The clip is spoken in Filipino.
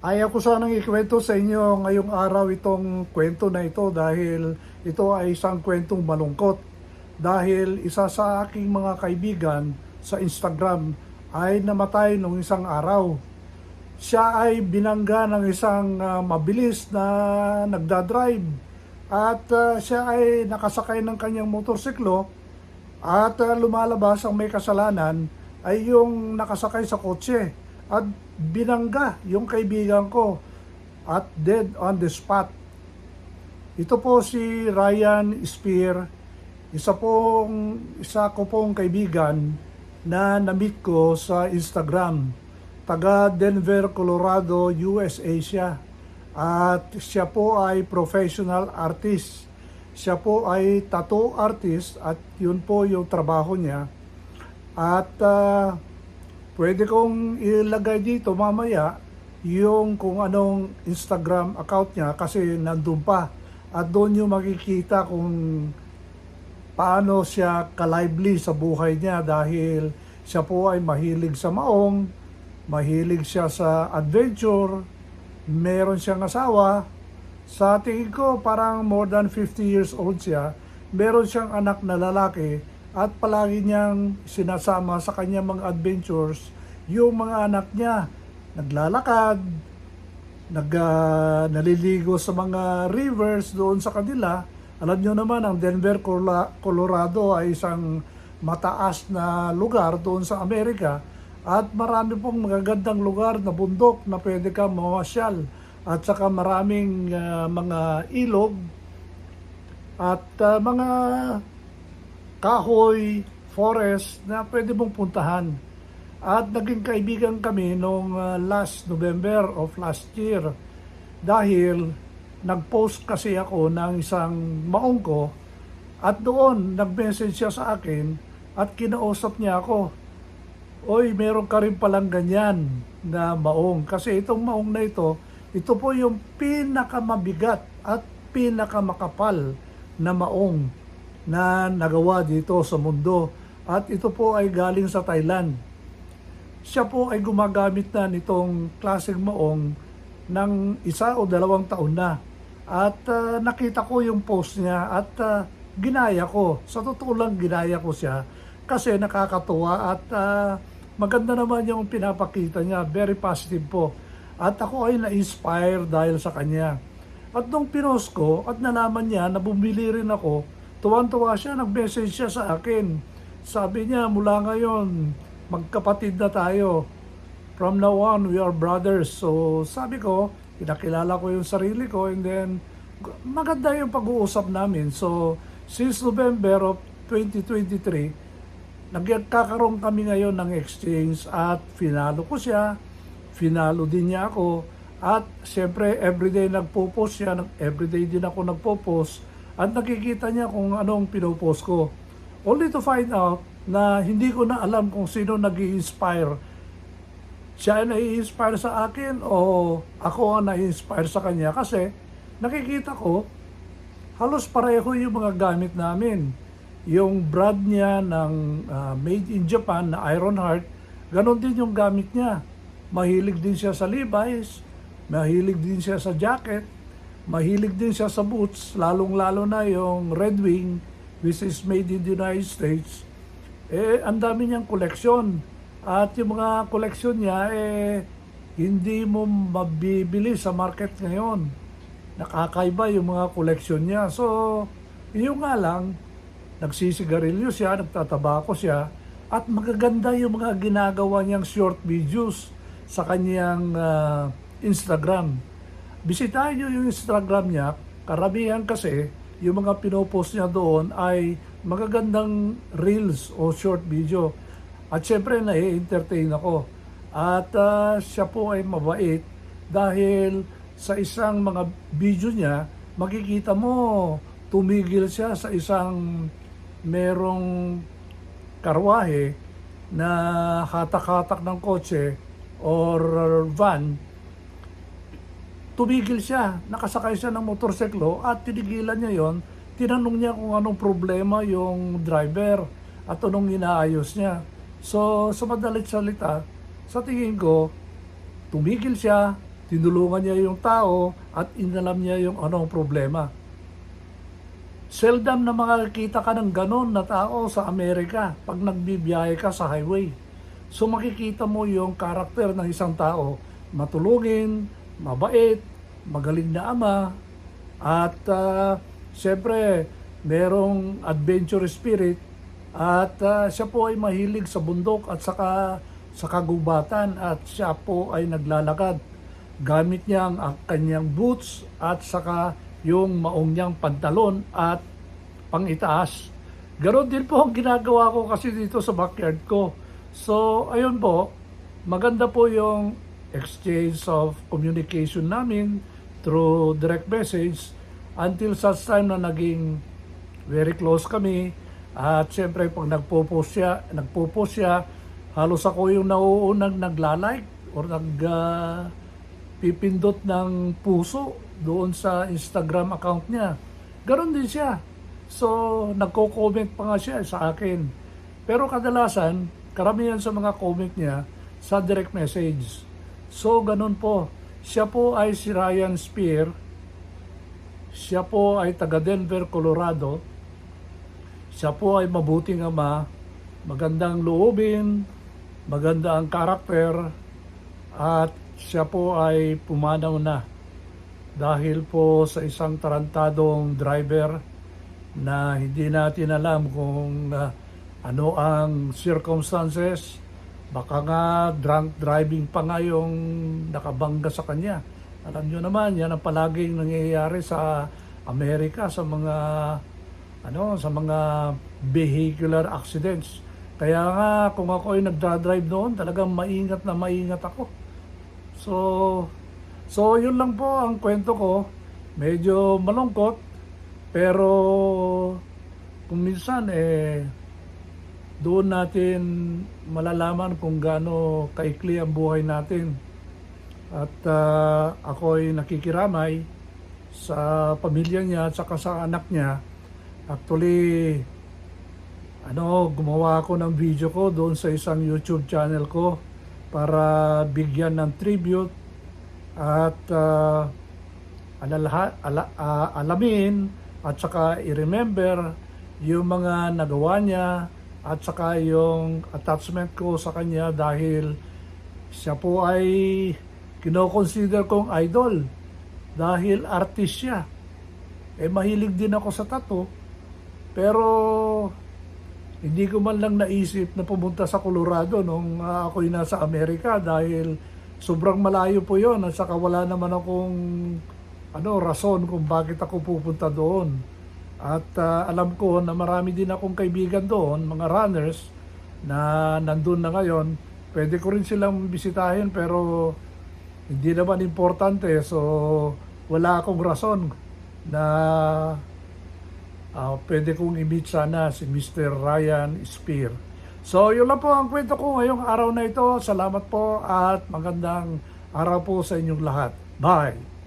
Ayaw ko sanang ikwento sa inyo ngayong araw itong kwento na ito dahil ito ay isang kwentong malungkot. Dahil isa sa aking mga kaibigan sa Instagram ay namatay nung isang araw. Siya ay binangga ng isang ah, mabilis na nagdadrive at ah, siya ay nakasakay ng kanyang motorsiklo at ah, lumalabas ang may kasalanan ay yung nakasakay sa kotse at binangga yung kaibigan ko at dead on the spot. Ito po si Ryan Spear, isa pong isa ko pong kaibigan na na-meet ko sa Instagram. Taga Denver, Colorado, USA siya. At siya po ay professional artist. Siya po ay tattoo artist at yun po yung trabaho niya. At ah, pwede kong ilagay dito mamaya yung kung anong Instagram account niya kasi nandun pa. At doon yung makikita kung paano siya kalively sa buhay niya dahil siya po ay mahilig sa maong, mahilig siya sa adventure, meron siyang asawa. Sa tingin ko parang more than 50 years old siya. Meron siyang anak na lalaki at palagi niyang sinasama sa kanyang mga adventures yung mga anak niya. Naglalakad, nag, ah, naliligo sa mga rivers doon sa kanila. Alam nyo naman, ang Denver, Colorado ay isang mataas na lugar doon sa Amerika at marami pong magagandang lugar na bundok na pwede ka mamasyal at saka maraming ah, mga ilog at ah, mga kahoy, forest na pwede mong puntahan. At naging kaibigan kami noong uh, last November of last year dahil nag-post kasi ako ng isang maong ko at doon nag-message siya sa akin at kinausap niya ako. Oy, meron ka rin palang ganyan na maong. Kasi itong maong na ito, ito po yung pinakamabigat at pinakamakapal na maong na nagawa dito sa mundo. At ito po ay galing sa Thailand. Siya po ay gumagamit na nitong klaseng maong ng isa o dalawang taon na. At ah, nakita ko yung post niya at ah, ginaya ko. Sa totoo lang ginaya ko siya kasi nakakatuwa at ah, maganda naman yung pinapakita niya. Very positive po. At ako ay na-inspire dahil sa kanya. At nung pinost ko at nalaman niya na bumili rin ako, tuwan-tuwa siya, nag-message siya sa akin. Sabi niya, mula ngayon, magkapatid na tayo. From now on, we are brothers. So sabi ko, pinakilala ko yung sarili ko and then maganda yung pag-uusap namin. So since November of 2023, nagkakaroon kami ngayon ng exchange at finalo ko siya, finalo din niya ako at siyempre everyday nagpo-post siya, everyday din ako nagpo-post at nakikita niya kung anong pinopost ko. Only to find out na hindi ko na alam kung sino nag inspire siya ay nai-inspire sa akin o ako ang nai-inspire sa kanya kasi nakikita ko halos pareho yung mga gamit namin. Yung brand niya ng ah, made in Japan na Ironheart, ganon din yung gamit niya. Mahilig din siya sa Levi's, mahilig din siya sa jacket, mahilig din siya sa boots, lalong-lalo na yung Red Wing, which is made in the United States. Eh, ang dami niyang koleksyon. At yung mga koleksyon niya, eh, hindi mo mabibili sa market ngayon. Nakakaiba yung mga koleksyon niya. So, yun nga lang, nagsisigarilyo siya, nagtatabako siya, at magaganda yung mga ginagawa niyang short videos sa kanyang ah, Instagram. Bisitahin niyo yung Instagram niya, karamihan kasi, yung mga pinopost niya doon ay magagandang reels o short video. At syempre, nai-entertain ako. At ah, siya po ay mabait dahil sa isang mga video niya, makikita mo, tumigil siya sa isang merong karwahe na hatak-hatak ng kotse or van, tumigil siya, nakasakay siya ng motorsiklo at tinigilan niya yon. Tinanong niya kung anong problema yung driver at anong inaayos niya. So, sa madalit salita, sa tingin ko, tumigil siya, tinulungan niya yung tao at inalam niya yung anong problema. Seldom na makakita ka ng ganon na tao sa Amerika pag nagbibiyahe ka sa highway. So makikita mo yung karakter ng isang tao, matulungin, mabait, magaling na ama, at uh, siyempre merong adventure spirit at ah, siya po ay mahilig sa bundok at saka sa kagubatan at siya po ay naglalakad. Gamit niya ang kanyang boots at saka yung maong niyang pantalon at pangitaas. Ganon din po ang ginagawa ko kasi dito sa backyard ko. So, ayun po, maganda po yung exchange of communication namin through direct message until such time na naging very close kami. At syempre, pag nagpo-post siya, nagpo-post siya, halos ako yung nauunang nagla-like or nag ah, pipindot ng puso doon sa Instagram account niya. Ganon din siya. So, nagko-comment pa nga siya sa akin. Pero kadalasan, karamihan sa mga comment niya sa direct message. So, ganun po. Siya po ay si Ryan Spear. Siya po ay taga Denver, Colorado. Siya po ay mabuting ama, magandang loobin, maganda ang karakter, at siya po ay pumanaw na dahil po sa isang tarantadong driver na hindi natin alam kung ah, ano ang circumstances. Baka nga drunk driving pa nga yung nakabangga sa kanya. Alam nyo naman, yan ang palaging nangyayari sa Amerika sa mga ano sa mga vehicular accidents. Kaya nga kung ako ay nagdadrive noon, talagang maingat na maingat ako. So, so yun lang po ang kwento ko. Medyo malungkot, pero kung minsan eh doon natin malalaman kung gaano kaikli ang buhay natin. At ah, ako ay nakikiramay sa pamilya niya at saka sa anak niya. Actually, ano, gumawa ako ng video ko doon sa isang YouTube channel ko para bigyan ng tribute at ah, alalaha, ala, ah, alamin at saka i-remember yung mga nagawa niya at saka yung attachment ko sa kanya dahil siya po ay kino-consider kong idol dahil artist siya. Eh mahilig din ako sa tattoo pero hindi ko man lang naisip na pumunta sa Colorado nung ah, ako'y nasa Amerika dahil sobrang malayo po yon at saka wala naman akong ano rason kung bakit ako pupunta doon. At ah, alam ko na marami din akong kaibigan doon, mga runners na nandun na ngayon. Pwede ko rin silang bisitahin pero hindi naman importante so wala akong rason na Ah, pwede kong i-meet sana si Mr. Ryan Spear. So, yun lang po ang kwento ko ngayong araw na ito. Salamat po at magandang araw po sa inyong lahat. Bye!